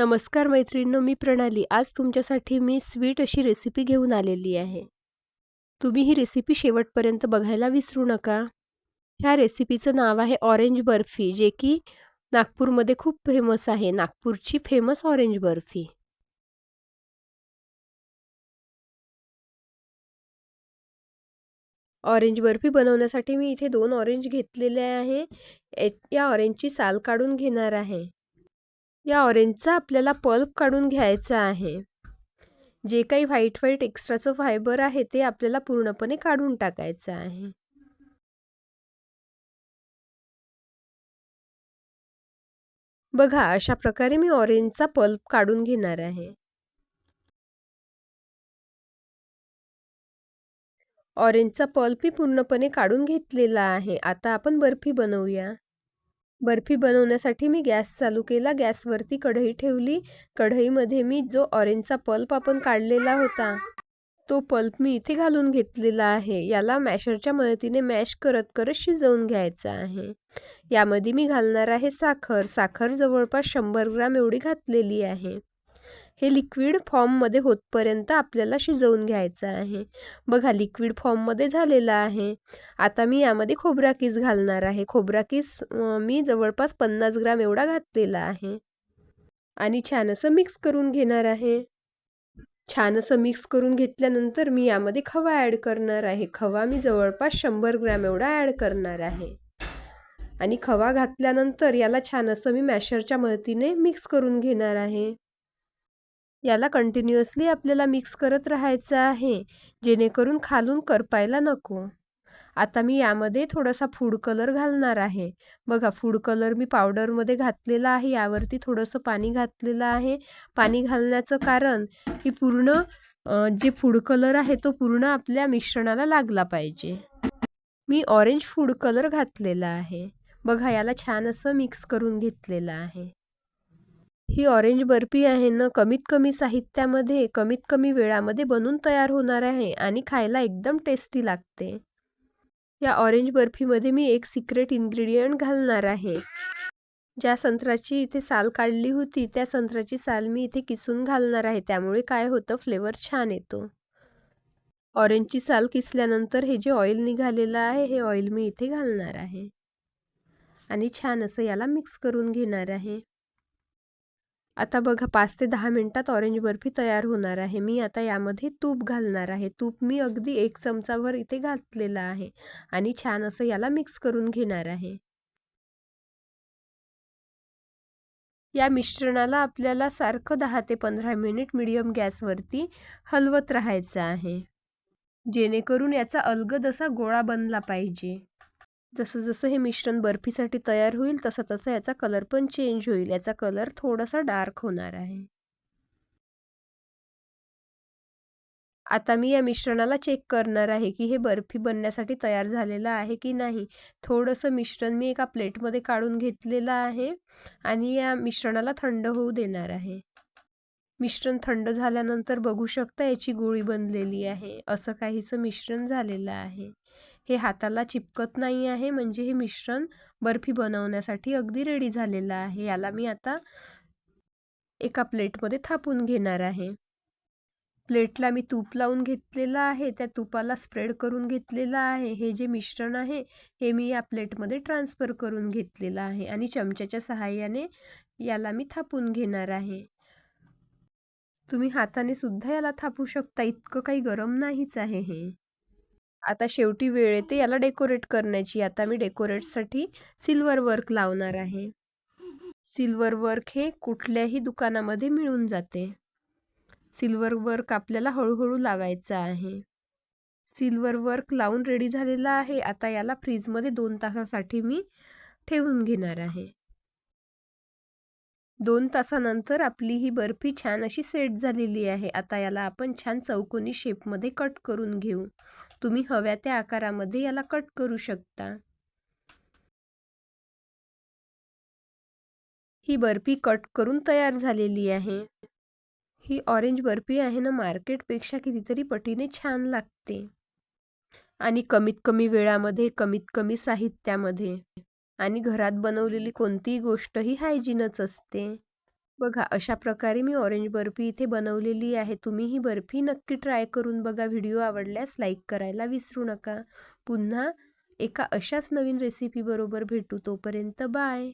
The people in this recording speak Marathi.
नमस्कार मैत्रिणींनो मी प्रणाली. आज तुमच्यासाठी मी स्वीट अशी रेसिपी घेऊन आलेली आहे. तुम्ही ही रेसिपी शेवटपर्यंत बघायला विसरू नका. ह्या रेसिपीचं नाव आहे ऑरेंज बर्फी जे की नागपूरमध्ये खूप फेमस आहे. नागपूरची famous orange barfi. Orange barfi बनवण्यासाठी मी इथे दोन ऑरेंज घेतलेले आहे. या ऑरेंजची साल काढून घेणार आहे. या ऑरेंजचा आपल्याला पल्प काढून घ्यायचा आहे. जे काही व्हाईट व्हाईट एक्स्ट्राचं फायबर आहे ते आपल्याला पूर्णपणे काढून टाकायचं आहे. बघा अशा प्रकारे मी ऑरेंजचा पल्प काढून घेणार आहे. ऑरेंजचा पल्प मी पूर्णपणे काढून घेतलेला आहे. आता आपण बर्फी बनवूया. बर्फी बनवण्यासाठी मी गॅस चालू केला. गॅसवरती कढई ठेवली. कढईमध्ये मी जो ऑरेंजचा पल्प आपण काढलेला होता तो पल्प मी इथे घालून घेतलेला आहे. याला मॅशरच्या मदतीने मॅश करत करत शिजवून घ्यायचा आहे. यामध्ये मी घालणार आहे साखर. साखर जवळपास शंभर ग्राम एवढी घातलेली आहे. हे लिक्विड फॉर्ममध्ये होतपर्यंत आपल्याला शिजवून घ्यायचं आहे. बघा लिक्विड फॉर्ममध्ये झालेलं आहे. आता मी यामध्ये खोबरा किस घालणार आहे. खोबरा किस मी जवळपास पन्नास ग्राम एवढा घातलेला आहे. आणि छान असं मिक्स करून घेणार आहे. छान असं मिक्स करून घेतल्यानंतर मी यामध्ये खवा ॲड करणार आहे. खवा मी जवळपास शंभर ग्रॅम एवढा ॲड करणार आहे. आणि खवा घातल्यानंतर याला छान असं मी मॅशरच्या मदतीने मिक्स करून घेणार आहे. याला कंटिन्युअसली आपल्याला मिक्स करत राहायचं आहे जेणेकरून खालून करपायला नको. आता मी यामध्ये थोडासा फूड कलर घालणार आहे. बघा फूड कलर मी पावडरमध्ये घातलेला आहे यावरती थोडंसं पाणी घातलेलं आहे. पाणी घालण्याचं कारण की पूर्ण जे फूड कलर आहे तो पूर्ण आपल्या मिश्रणाला लागला पाहिजे. मी ऑरेंज फूड कलर घातलेला आहे. बघा याला छान असं मिक्स करून घेतलेलं आहे. ही ऑरेंज बर्फी आहे ना कमीत कमी साहित्यामध्ये कमीत कमी वेळामध्ये बनून तयार होणार आहे आणि खायला एकदम टेस्टी लागते. या ऑरेंज बर्फीमध्ये मी एक सिक्रेट इन्ग्रेडियंट घालणार आहे. ज्या संत्र्याची इथे साल काढली होती त्या संत्र्याची साल मी इथे किसून घालणार आहे. त्यामुळे काय होतं फ्लेवर छान येतो. ऑरेंजची साल किसल्यानंतर हे जे ऑइल निघालेलं आहे हे ऑइल मी इथे घालणार आहे. आणि छान असं याला मिक्स करून घेणार आहे. आता बघा पाच ते दहा मिनटात ऑरेंज बर्फी तयार होणार आहे. मी आता यामध्ये तूप घालणार आहे. तूप मी अगदी एक चमचाभर इथे घातलेला आहे आणि छान असं याला मिक्स करून घेणार आहे. या मिश्रणाला आपल्याला सारखं दहा ते पंधरा मिनिट मिडियम गॅसवरती हलवत राहायचं आहे. जेणेकरून याचा अलगद असा गोळा बनला पाहिजे. जसं जसं हे मिश्रण बर्फीसाठी तयार होईल तसं तसं याचा कलर पण चेंज होईल. याचा कलर थोडासा डार्क होणार आहे. आता मी या मिश्रणाला चेक करणार आहे की हे बर्फी बनण्यासाठी तयार झालेलं आहे की नाही. थोडंसं मिश्रण मी एका प्लेटमध्ये काढून घेतलेलं आहे आणि या मिश्रणाला थंड होऊ देणार आहे. मिश्रण थंड झाल्यानंतर बघू शकता याची गोळी बनलेली आहे. असं काहीसं मिश्रण झालेलं आहे. हे हाताला चिपकत नाही आहे म्हणजे हे मिश्रण बर्फी बनवण्यासाठी अगदी रेडी झालेलं आहे. याला मी आता एका प्लेटमध्ये थापून घेणार आहे. प्लेटला मी तूप लावून घेतलेलं आहे. त्या तुपाला स्प्रेड करून घेतलेलं आहे. हे जे मिश्रण आहे हे मी या प्लेटमध्ये ट्रान्सफर करून घेतलेलं आहे आणि चमच्याच्या सहाय्याने याला मी थापून घेणार आहे. तुम्ही हाताने सुद्धा याला थापू शकता. इतकं काही गरम नाहीच आहे हे. आता शेवटी वेळ येते याला डेकोरेट करण्याची. आता मी डेकोरेटसाठी सिल्वर वर्क लावणार आहे. सिल्वर वर्क हे कुठल्याही दुकानामध्ये मिळून जाते. सिल्वर वर्क आपल्याला हळूहळू लावायचं आहे. सिल्वर वर्क लावून रेडी झालेला आहे. आता याला फ्रीजमध्ये दोन तासासाठी मी ठेवून घेणार आहे. दोन तासानंतर आपली ही बर्फी छान अशी सेट झालेली आहे. आता याला आपण छान चौकोनी शेपमध्ये कट करून घेऊ. तुम्ही हव्या त्या आकारामध्ये याला कट करू शकता. ही बर्फी कट करून तयार झालेली आहे. ही ऑरेंज बर्फी आहे ना मार्केटपेक्षा कितीतरी पटीने छान लागते. आणि कमीत कमी वेळामध्ये कमीत कमी साहित्यामध्ये. आणि घरात बनवलेली कोणतीही गोष्ट ही हायजीनच असते. बघा अशा प्रकारे मी ऑरेंज बर्फी इथे बनवलेली आहे. तुम्ही ही बर्फी नक्की ट्राय करून बघा. व्हिडिओ आवडल्यास लाईक करायला विसरू नका. पुन्हा एका अशाच नवीन रेसिपीबरोबर भेटू. तोपर्यंत बाय